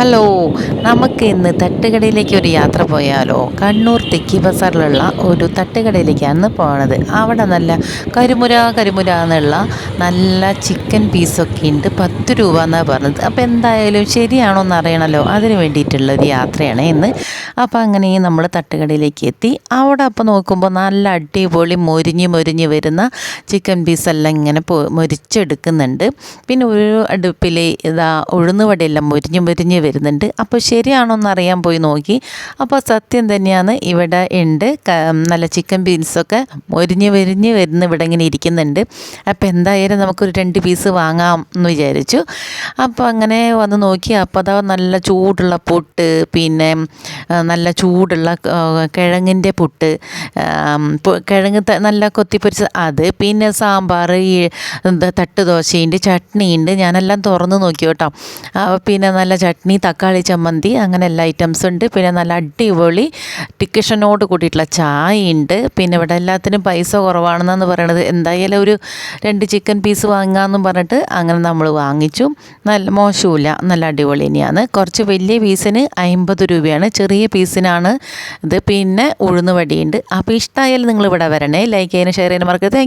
Hello നമുക്ക് ഇന്ന് തട്ടുകടയിലേക്ക് ഒരു യാത്ര പോയാലോ? കണ്ണൂർ തെക്കി ബസാറിലുള്ള ഒരു തട്ടുകടയിലേക്കാണ് പോണത്. അവിടെ നല്ല കരിമുര കരിമുര എന്നുള്ള നല്ല ചിക്കൻ പീസൊക്കെ ഉണ്ട്. പത്ത് രൂപ എന്നാണ് പറഞ്ഞത്. അപ്പോൾ എന്തായാലും ശരിയാണോ എന്ന് അറിയണമല്ലോ അതിന് വേണ്ടിയിട്ടുള്ള ഒരു യാത്രയാണ് ഇന്ന്. അപ്പോൾ അങ്ങനെ നമ്മൾ തട്ടുകടയിലേക്ക് എത്തി. അവിടെ അപ്പോൾ നോക്കുമ്പോൾ നല്ല അടിപൊളി മൊരിഞ്ഞ് മൊരിഞ്ഞ് വരുന്ന ചിക്കൻ പീസെല്ലാം ഇങ്ങനെ പൊ മൊരിച്ചെടുക്കുന്നുണ്ട്. പിന്നെ ഒരു അടുപ്പിൽ ഇതാ ഉഴുന്നുവടയെല്ലാം മൊരിഞ്ഞ് മൊരിഞ്ഞ് വരുന്നുണ്ട്. അപ്പോൾ ശരിയാണോ എന്ന് അറിയാൻ പോയി നോക്കി. അപ്പോൾ സത്യം തന്നെയാണ്. ഇവിടെ ഉണ്ട്. നല്ല ചിക്കൻ പീസൊക്കെ മൊരിഞ്ഞ് വരിഞ്ഞ് വരുന്ന ഇവിടെ ഇങ്ങനെ ഇരിക്കുന്നുണ്ട്. അപ്പോൾ എന്തായാലും നമുക്കൊരു രണ്ട് പീസ് വാങ്ങാം എന്ന് വിചാരിച്ചു. അപ്പോൾ അങ്ങനെ വന്ന് നോക്കി. അപ്പോൾ അതാ നല്ല ചൂടുള്ള പുട്ട് പിന്നെ നല്ല ചൂടുള്ള കിഴങ്ങിന്റെ പുട്ട് കിഴങ്ങ് നല്ല കൊത്തിപ്പൊരിച്ച അത് പിന്നെ സാമ്പാർ ഈ തട്ടുദോശയുണ്ട് തട്ട് ദോശയുണ്ട് ചട്നിയുണ്ട്. ഞാനെല്ലാം തുറന്ന് നോക്കി കേട്ടോ. പിന്നെ നല്ല ചട്നി തക്കാളി ചമ്മന്തി അങ്ങനെ എല്ലാ ഐറ്റംസും ഉണ്ട്. പിന്നെ നല്ല അടിപൊളി ടിക്കഷനോട് കൂടിയിട്ടുള്ള ചായ ഉണ്ട്. പിന്നെ ഇവിടെ എല്ലാത്തിനും പൈസ കുറവാണെന്നാണ് പറയണത്. എന്തായാലും ഒരു രണ്ട് ചിക്കൻ പീസ് വാങ്ങാമെന്നും പറഞ്ഞിട്ട് അങ്ങനെ നമ്മൾ വാങ്ങിച്ചു. നല്ല മോശമില്ല നല്ല അടിപൊളി തന്നെയാണ്. കുറച്ച് വലിയ പീസിന് അമ്പത് രൂപയാണ്. ചെറിയ പീസിനാണ് ഇത്. പിന്നെ ഉഴുന്ന് വടിയുണ്ട് അപ്പോൾ ഇഷ്ടമായാലും നിങ്ങൾ ഇവിടെ വരണേ. ലൈക്ക് ചെയ്യാനും ഷെയർ ചെയ്യാനും മറക്കരുത്.